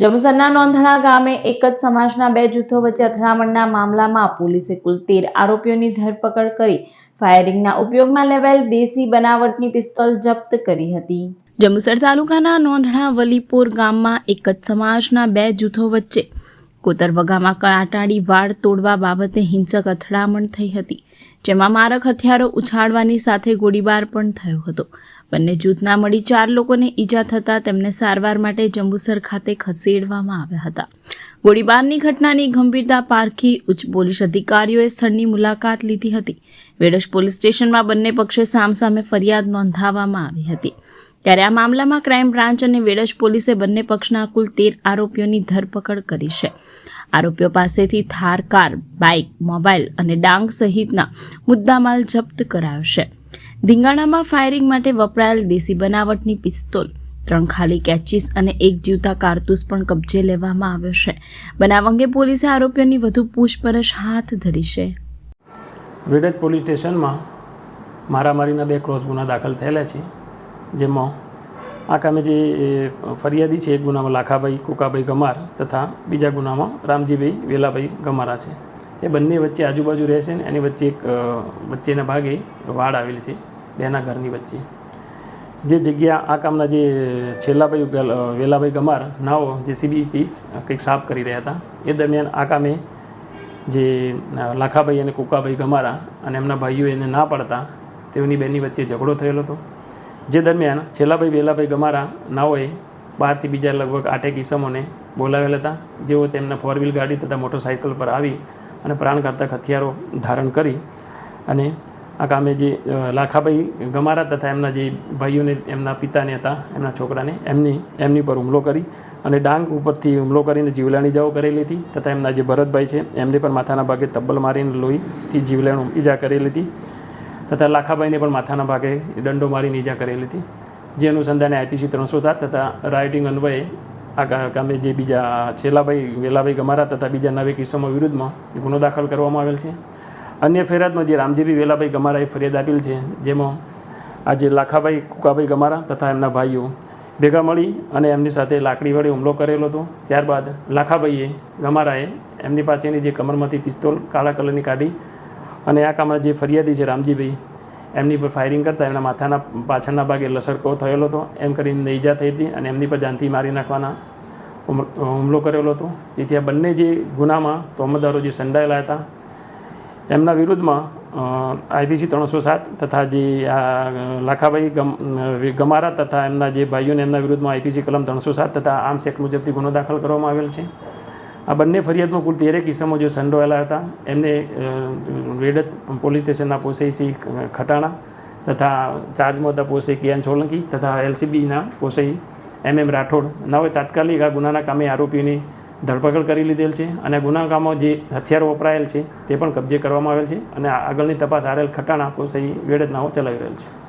જંબુસરના નોંધણા ગામે એક જ સમાજના બે જૂથો વચ્ચે અથડામણના મામલામાં પોલીસે કુલ તેર આરોપીઓની ધરપકડ કરી ફાયરિંગના ઉપયોગમાં લેવાયેલ દેશી બનાવટની પિસ્તોલ જપ્ત કરી હતી. જંબુસર તાલુકાના નોંધણા વલીપોર ગામમાં એક જ સમાજના બે જૂથો વચ્ચે કોતરવગામાં કાંટાળી વાડ તોડવા બાબતે હિંસક અથડામણ થઈ હતી, જેમાં મારક હથિયારો ઉછાળવાની સાથે ગોળીબાર પણ થયો હતો. બંને જૂથના મળી ચાર લોકોને ઈજા થતાં તેમને સારવાર માટે જંબુસર ખાતે ખસેડવામાં આવ્યા હતા. ગોળીબારની ઘટનાની ગંભીરતા પારખી ઉચ્ચ પોલીસ અધિકારીઓએ સ્થળની મુલાકાત લીધી હતી. વેડશ પોલીસ સ્ટેશનમાં બંને પક્ષે સામસામે ફરિયાદ નોંધાવવામાં આવી હતી. ત્યારે આ મામલામાં ક્રાઇમ બ્રાન્ચ અને વેડજ પોલીસે બંને પક્ષના કુલ તેર આરોપીઓની ધરપકડ કરી છે. આરોપીઓ પાસેથી થાર, કાર, બાઇક મોબાઈલ અને ડાંગ સહિતના મુદ્દામાલ જપ્ત કરાયો છે. ધીંગાણામાં ફાયરિંગ માટે વપરાયેલ દેશી બનાવટની પિસ્તોલ, ત્રણ ખાલી કેચીસ અને એક જીવતા કારતૂસ પણ કબજે લેવામાં આવ્યો છે. બનાવ અંગે પોલીસે આરોપીઓની વધુ પૂછપરછ હાથ ધરી છે. વિડજ પોલીસ સ્ટેશનમાં મારામારીના બે ક્રોસ ગુના દાખલ થયેલા છે, જેમાં આ કામે જે ફરિયાદી છે, એક ગુનામાં લાખાભાઈ, કુકાભાઈ ગમાર તથા બીજા ગુનામાં રામજીભાઈ વેલાભાઈ ગમારા છે. તે બંને વચ્ચે આજુબાજુ રહે છે ને એની વચ્ચે એક વચ્ચેના ભાગે વાડ આવેલી છે. બેના ઘરની વચ્ચે. જે જગ્યા આ કામના જે છેલ્લાભાઈ વેલાભાઈ ગમાર, નાઓ જેસીબીથી કંઈક સાફ કરી રહ્યા હતા, એ દરમિયાન આ કામે જે લાખાભાઈ અને કુકાભાઈ ગમારા અને એમના ભાઈઓ એને ના પાડતા તેઓની બેની વચ્ચે ઝઘડો થયેલો હતો. જે દરમિયાન છેલ્લાભાઈ, વેલાભાઈ ગમારા, નાઓએ બહારથી બીજા લગભગ આઠેક ઈસમોને બોલાવેલા હતા. જેઓ તેમના ફોર વ્હીલ ગાડી તથા મોટરસાઇકલ પર આવી અને પ્રાણઘાતક હથિયારો ધારણ કરી અને આ કામે જે લાખાભાઈ ગમારા તથા એમના જે ભાઈઓને, એમના પિતાને હતા, એમના છોકરાને, એમની એમની પર હુમલો કરી અને ડાંગ ઉપરથી હુમલો કરીને જીવલાણી જાઓ કરેલી હતી તથા એમના જે ભરતભાઈ છે, એમને પણ માથાના ભાગે તબ્બલ મારીને લોહીથી જીવલેણ ઈજા કરેલી હતી તથા લાખાભાઈને પણ માથાના ભાગે દંડો મારીને ઈજા કરેલી હતી. જે અનુસંધાને આઈપીસી ત્રણસો સાત તથા રાઇટિંગ અન્વયે આ કામે જે બીજા છેલ્લાભાઈ વેલાભાઈ ગમારા તથા બીજા નવે કિસ્સામાં વિરુદ્ધમાં ગુનો દાખલ કરવામાં આવેલ છે. અન્ય ફરિયાદમાં જે રામજીભી વેલાભાઈ ગમારાએ ફરિયાદ આપેલ છે, જેમાં આજે લાખાભાઈ કુકાભાઈ ગમારા તથા એમના ભાઈઓ ભેગા મળી અને એમની સાથે લાકડી વડે હુમલો કરેલો હતો. ત્યારબાદ લાખાભાઈએ ગમારાએ એમની પાસેની જે કમરમાંથી પિસ્તોલ કાળા કલરની કાઢી અને આ કામના જે ફરિયાદી છે રામજીભાઈ, એમની પર ફાયરિંગ કરતાં એમના માથાના પાછળના ભાગે લસરકો થયેલો હતો. એમ કરીને ઈજા થઈ હતી અને એમની પર જાનથી મારી નાખવાના હુમલો કરેલો હતો. જેથી આ બંને જે ગુનામાં તોહમતદારો જે સંડાયેલા હતા એમના વિરુદ્ધમાં આઈપીસી ત્રણસો સાત તથા જે આ લાખાભાઈ ગમ ગમારા તથા એમના જે ભાઈઓને એમના વિરુદ્ધમાં આઈપીસી કલમ ત્રણસો સાત તથા આર્મ્સ એક્ટ મુજબથી ગુનો દાખલ કરવામાં આવેલ છે. આ બંને ફરિયાદમાં કુલ તેરેક કિસ્સામાં જો સંડોવાયેલા હતા, એમને રેડત પોલીસ સ્ટેશનના પોસઈ ખટાણા તથા ચાર્જમાં હતા પોસઈ કિયાન સોલંકી તથા એલસીબીના પોસઈ એમ એમ રાઠોડ. નવે તાત્કાલિક આ ગુનાના કામે આરોપીની ધરપકડ કરી લીધેલ છે અને ગુનાકામો જે હથિયારો વપરાયેલ છે તે પણ કબજે કરવામાં આવેલ છે અને આગળની તપાસ આરેલ ખટાણા પોસઈ વેડજનાઓ ચલાવી રહેલ છે.